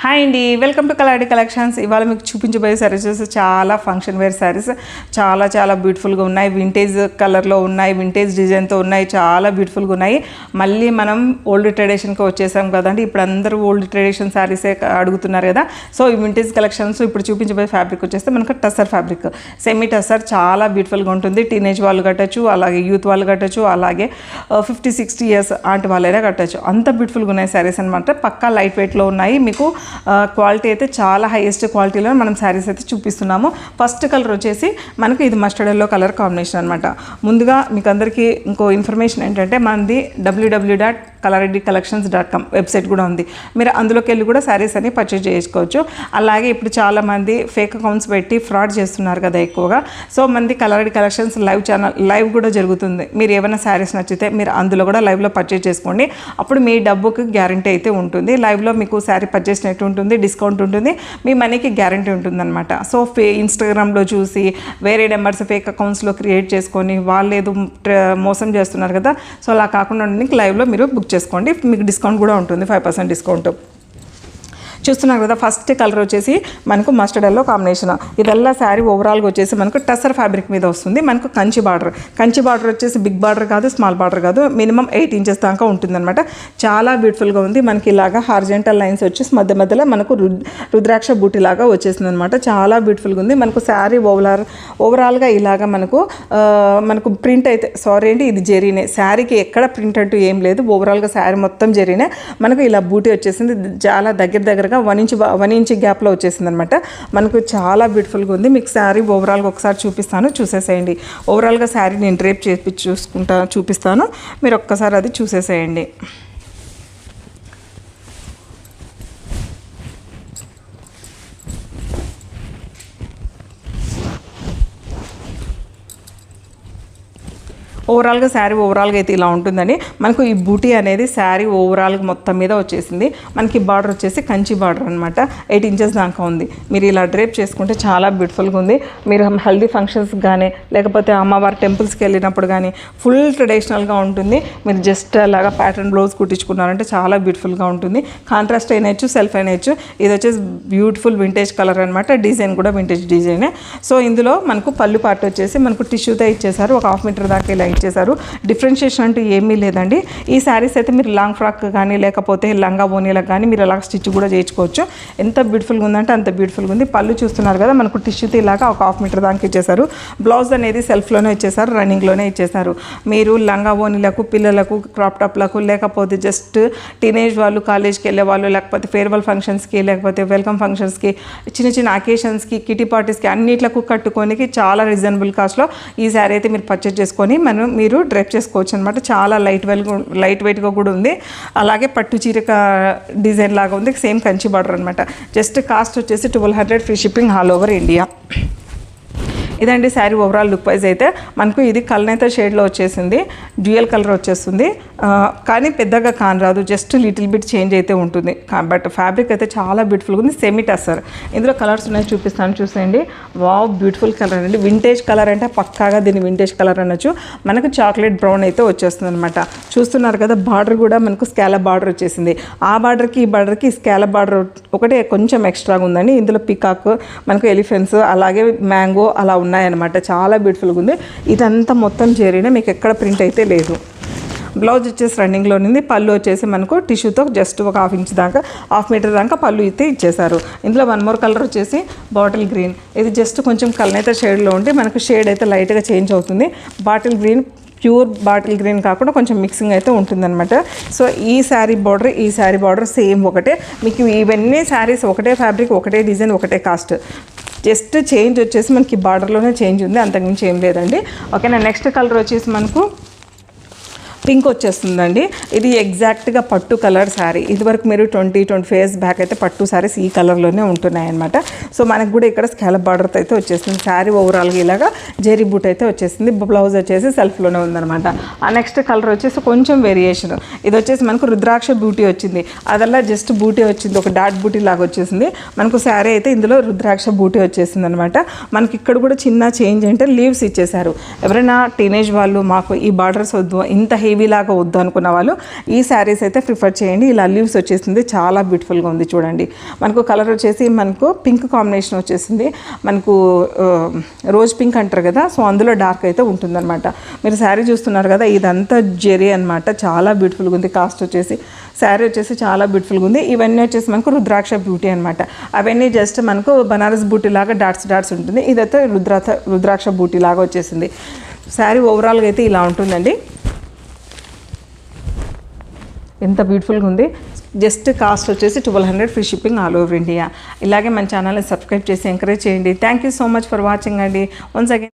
Hi అండి welcome to Kaladi collections. ఇవాళ మీకు చూపించబోయే సారీస్ చాలా ఫంక్షన్ వేర్ సారీస్ చాలా చాలా బ్యూటిఫుల్గా ఉన్నాయి. వింటేజ్ కలర్లో ఉన్నాయి వింటేజ్ డిజైన్తో ఉన్నాయి. చాలా బ్యూటిఫుల్గా ఉన్నాయి. మళ్ళీ మనం ఓల్డ్ ట్రెడిషన్కి వచ్చేసాం కదండి. ఇప్పుడు అందరూ ఓల్డ్ ట్రెడిషన్ సారీసే అడుగుతున్నారు కదా. సో ఈ వింటేజ్ కలెక్షన్స్ ఇప్పుడు చూపించబోయే ఫ్యాబ్రిక్ వచ్చేస్తే మనకు టసర్ ఫ్యాబ్రిక్ సెమీ టసర్ చాలా బ్యూటిఫుల్గా ఉంటుంది. టీనేజ్ వాళ్ళు కట్టచ్చు అలాగే యూత్ వాళ్ళు కట్టచ్చు అలాగే ఫిఫ్టీ సిక్స్టీ ఇయర్స్ ఆంటి వాళ్ళైనా కట్టచ్చు. అంత బ్యూటిఫుల్గా ఉన్నాయి శారీస్ అనమాట పక్కా లైట్ వెయిట్లో ఉన్నాయి. మీకు క్వాలిటీ అయితే చాలా హైయెస్ట్ క్వాలిటీలో మనం శారీస్ అయితే చూపిస్తున్నాము. ఫస్ట్ కలర్ వచ్చేసి మనకు ఇది మస్టర్డ్ ఎల్లో కలర్ కాంబినేషన్ అనమాట ముందుగా మీకు అందరికీ ఇంకో ఇన్ఫర్మేషన్ ఏంటంటే మనది W W dot Kalareddy collections dot com website కూడా ఉంది. మీరు అందులోకి వెళ్ళి కూడా శారీస్ అని పర్చేజ్ చేసుకోవచ్చు. అలాగే ఇప్పుడు చాలామంది ఫేక్ అకౌంట్స్ పెట్టి ఫ్రాడ్ చేస్తున్నారు కదా ఎక్కువగా. సో మంది Kalareddy collections live channel live కూడా జరుగుతుంది. మీరు ఏమైనా శారీస్ నచ్చితే మీరు అందులో కూడా లైవ్లో పర్చేజ్ చేసుకోండి. అప్పుడు మీ డబ్బుకి గ్యారంటీ అయితే ఉంటుంది. లైవ్లో మీకు శారీ పర్చేస్ నెట్ ఉంటుంది డిస్కౌంట్ ఉంటుంది మీ మనీకి గ్యారంటీ ఉంటుందన్నమాట. సో ఫే ఇన్స్టాగ్రామ్లో చూసి వేరే నెంబర్స్ ఫేక్ అకౌంట్స్లో క్రియేట్ చేసుకొని వాళ్ళు ఏదో మోసం చేస్తున్నారు కదా సో అలా కాకుండా ఉండడానికి లైవ్లో మీరు బుక్ చేసుకోండి మీకు డిస్కౌంట్ కూడా ఉంటుంది ఫైవ్ పర్సెంట్ డిస్కౌంట్. చూస్తున్నారు కదా ఫస్ట్ కలర్ వచ్చేసి మనకు మస్టర్డ్ ఎల్లో కాంబినేషన్ ఇదల్లా శారీ ఓవరాల్గా వచ్చేసి మనకు టెసర్ ఫ్యాబ్రిక్ మీద వస్తుంది. మనకు కంచి బార్డర్ కంచి బార్డర్ వచ్చేసి బిగ్ బార్డర్ కాదు స్మాల్ బార్డర్ కాదు. మినిమం ఎయిట్ ఇంచెస్ దాకా ఉంటుందన్నమాట. చాలా బ్యూటిఫుల్గా ఉంది. మనకి ఇలాగా హార్జెంటల్ లైన్స్ వచ్చేసి మధ్య మధ్యలో మనకు రుద్ రుద్రాక్ష బూటిలాగా వచ్చేసింది అనమాట చాలా బ్యూటిఫుల్గా ఉంది. మనకు శారీ ఓవరాల్ ఓవరాల్గా ఇలాగా మనకు మనకు ప్రింట్ అయితే సారీ ఏంటి ఇది జెరీనే శారీకి ఎక్కడ ప్రింట్ అంటూ ఏం లేదు. ఓవరాల్గా శారీ మొత్తం జెరీనే మనకు ఇలా బూటీ వచ్చేసింది. చాలా దగ్గర దగ్గర దగ్గరగా వన్ ఇంచ్ వన్ ఇంచ్ గ్యాప్లో వచ్చేసింది అనమాట మనకు చాలా బ్యూటిఫుల్గా ఉంది. మీకు శారీ ఓవరాల్గా ఒకసారి చూపిస్తాను. చూసేసేయండి. ఓవరాల్గా శారీ నేను డ్రేప్ చేసి చూసుకుంటా చూపిస్తాను. మీరు ఒక్కసారి అది చూసేసేయండి. ఓవరాల్గా శారీ ఓవరాల్గా అయితే ఇలా ఉంటుందని. మనకు ఈ బూటీ అనేది శారీ ఓవరాల్గా మొత్తం మీద వచ్చేసింది. మనకి బార్డర్ వచ్చేసి కంచి బార్డర్ అనమాట ఎయిట్ ఇంచెస్ దాకా ఉంది. మీరు ఇలా డ్రేప్ చేసుకుంటే చాలా బ్యూటిఫుల్గా ఉంది. మీరు హెల్దీ ఫంక్షన్స్ కానీ లేకపోతే అమ్మవారి టెంపుల్స్కి వెళ్ళినప్పుడు కానీ ఫుల్ ట్రెడిషనల్గా ఉంటుంది. మీరు జస్ట్ అలాగా ప్యాటర్న్ బ్లౌజ్ కుట్టించుకున్నారంటే చాలా బ్యూటిఫుల్గా ఉంటుంది. కాంట్రాస్ట్ అయినచ్చు సెల్ఫ్ అయినచ్చు. ఇది వచ్చేసి బ్యూటిఫుల్ వింటేజ్ కలర్ అనమాట డిజైన్ కూడా వింటేజ్ డిజైనే. సో ఇందులో మనకు పళ్ళు పార్ట్ వచ్చేసి మనకు టిష్యూతో ఇచ్చేసారు ఒక హాఫ్ మీటర్ దాకా ఇలా ఇచ్చేశారు డిఫరెన్షియేషన్ అంటూ ఏమీ లేదండి. ఈ శారీస్ అయితే మీరు లాంగ్ ఫ్రాక్ కానీ లేకపోతే లంగా ఓనీలకు కానీ మీరు అలా స్టిచ్ కూడా చేయించుకోవచ్చు. ఎంత బ్యూటిఫుల్గా ఉందంటే అంత బ్యూటిఫుల్గా ఉంది. పళ్ళు చూస్తున్నారు కదా మనకు టిష్యూ తీలాగా ఒక హాఫ్ మీటర్ దానికి ఇచ్చేసారు బ్లౌజ్ అనేది సెల్ఫ్లోనే ఇచ్చేసారు రన్నింగ్లోనే ఇచ్చేసారు మీరు లంగా ఓనీలకు పిల్లలకు క్రాప్ టాప్లకు లేకపోతే జస్ట్ టీనేజ్ వాళ్ళు కాలేజ్కి వెళ్ళే వాళ్ళు లేకపోతే ఫేర్వెల్ ఫంక్షన్స్కి లేకపోతే వెల్కమ్ ఫంక్షన్స్కి చిన్న చిన్న అకేషన్స్కి కిటీ పార్టీస్కి అన్నిట్లకు కట్టుకోనికి చాలా రీజనబుల్ కాస్ట్లో ఈ శారీ అయితే మీరు పర్చేజ్ చేసుకొని మనం మీరు డ్రైప్ చేసుకోవచ్చు అనమాట చాలా లైట్ వెల్ లైట్ వెయిట్గా కూడా ఉంది. అలాగే పట్టు చీరక డిజైన్ లాగా ఉంది. సేమ్ కంచి బార్డర్ అనమాట జస్ట్ కాస్ట్ వచ్చేసి twelve hundred free shipping all over India. ఇదండి శారీ ఓవరాల్ లుక్ వైజ్ అయితే మనకు ఇది కల్నేత షేడ్లో వచ్చేసింది. డ్యూయల్ కలర్ వచ్చేస్తుంది. కానీ పెద్దగా కాన్ రాదు. జస్ట్ లిటిల్ బిట్ చేంజ్ అయితే ఉంటుంది. బట్ ఫ్యాబ్రిక్ అయితే చాలా బ్యూటిఫుల్గా ఉంది. సెమీ టసర్ ఇందులో కలర్స్ ఉన్నాయి చూపిస్తాను చూసేయండి. వావ్ బ్యూటిఫుల్ కలర్ అండి. వింటేజ్ కలర్ అంటే పక్కాగా దీన్ని వింటేజ్ కలర్ అనొచ్చు. మనకు చాక్లెట్ బ్రౌన్ అయితే వచ్చేస్తుంది అనమాట చూస్తున్నారు కదా బార్డర్ కూడా మనకు స్కాలప్ బార్డర్ వచ్చేసింది. ఆ బార్డర్కి ఈ బార్డర్కి స్కాలప్ బార్డర్ ఒకటే కొంచెం ఎక్స్ట్రాగా ఉందండి. ఇందులో పికాక్ మనకు ఎలిఫెంట్స్ అలాగే మ్యాంగో అలా ఉన్నాయన్నమాట. చాలా బ్యూటిఫుల్గా ఉంది. ఇదంతా మొత్తం చేరిన మీకు ఎక్కడ ప్రింట్ అయితే లేదు. బ్లౌజ్ వచ్చేసి రన్నింగ్లో ఉంది. పళ్ళు వచ్చేసి మనకు టిష్యూతో జస్ట్ ఒక హాఫ్ ఇంచ్ దాకా హాఫ్ మీటర్ దాకా పళ్ళు అయితే ఇచ్చేసారు ఇందులో వన్ మోర్ కలర్ వచ్చేసి బాటిల్ గ్రీన్ ఇది జస్ట్ కొంచెం కలనైతే షేడ్లో ఉండి మనకు షేడ్ అయితే లైట్గా చేంజ్ అవుతుంది. Bottle green pure bottle green కాకుండా కొంచెం మిక్సింగ్ అయితే ఉంటుందన్నమాట. సో ఈ శారీ బార్డర్ ఈ శారీ బార్డర్ సేమ్ ఒకటే. మీకు ఇవన్నీ శారీస్ ఒకటే ఫ్యాబ్రిక్ ఒకటే డిజైన్ ఒకటే కాస్ట్ జస్ట్ చేంజ్ వచ్చేసి మనకి బార్డర్లోనే చేంజ్ ఉంది అంతకుమించి ఏం లేదండి. ఓకేనా నెక్స్ట్ కలర్ వచ్చేసి మనకు పింక్ వచ్చేస్తుందండి. ఇది ఎగ్జాక్ట్గా పట్టు కలర్ శారీ ఇదివరకు మీరు ట్వంటీ ట్వంటీ ఫేస్ బ్యాక్ అయితే పట్టు శారీస్ ఈ కలర్లోనే ఉంటున్నాయన్నమాట. సో మనకు కూడా ఇక్కడ స్కాలప్ బార్డర్తో అయితే వచ్చేస్తుంది. శారీ ఓవరాల్గా ఇలాగా జెరీ బూట్ అయితే వచ్చేసింది బ్లౌజ్ వచ్చేసి సెల్ఫ్లోనే ఉందన్నమాట. ఆ నెక్స్ట్ కలర్ వచ్చేసి కొంచెం వేరియేషన్. ఇది వచ్చేసి మనకు రుద్రాక్ష బూటీ వచ్చింది. అదల్లా జస్ట్ బూటీ వచ్చింది. ఒక డాట్ బూటీ లాగా వచ్చేసింది. మనకు శారీ అయితే ఇందులో రుద్రాక్ష బూటీ వచ్చేసింది అనమాట మనకి ఇక్కడ కూడా చిన్న చేంజ్ అంటే లీవ్స్ ఇచ్చేశారు. ఎవరైనా టీనేజ్ వాళ్ళు మాకు ఈ బార్డర్స్ వద్దు. ఇంత హెవీ హెవీ లాగా వద్దు అనుకున్న వాళ్ళు ఈ శారీస్ అయితే ప్రిఫర్ చేయండి. ఇలా లీవ్స్ వచ్చేసింది. చాలా బ్యూటిఫుల్గా ఉంది చూడండి. మనకు కలర్ వచ్చేసి మనకు పింక్ కాంబినేషన్ వచ్చేసింది. మనకు రోజ్ పింక్ అంటారు కదా సో అందులో డార్క్ అయితే ఉంటుందన్నమాట. మీరు శారీ చూస్తున్నారు కదా ఇదంతా జెరీ అనమాట చాలా బ్యూటిఫుల్గా ఉంది. కాస్ట్ వచ్చేసి శారీ వచ్చేసి చాలా బ్యూటిఫుల్గా ఉంది. ఇవన్నీ వచ్చేసి మనకు రుద్రాక్ష బ్యూటీ అనమాట అవన్నీ జస్ట్ మనకు బనారస్ బూటీ లాగా డాట్స్ డాట్స్ ఉంటుంది. ఇదైతే రుద్రాక్ష రుద్రాక్ష బూటీ లాగా వచ్చేసింది. శారీ ఓవరాల్గా అయితే ఇలా ఉంటుందండి. ఎంత బ్యూటిఫుల్గా ఉంది. జస్ట్ కాస్ట్ వచ్చేసి twelve hundred free shipping all over India. ఇలాగే మన ఛానల్ని సబ్స్క్రైబ్ చేసి ఎంకరేజ్ చేయండి. Thank you so much for watching అండి. Once again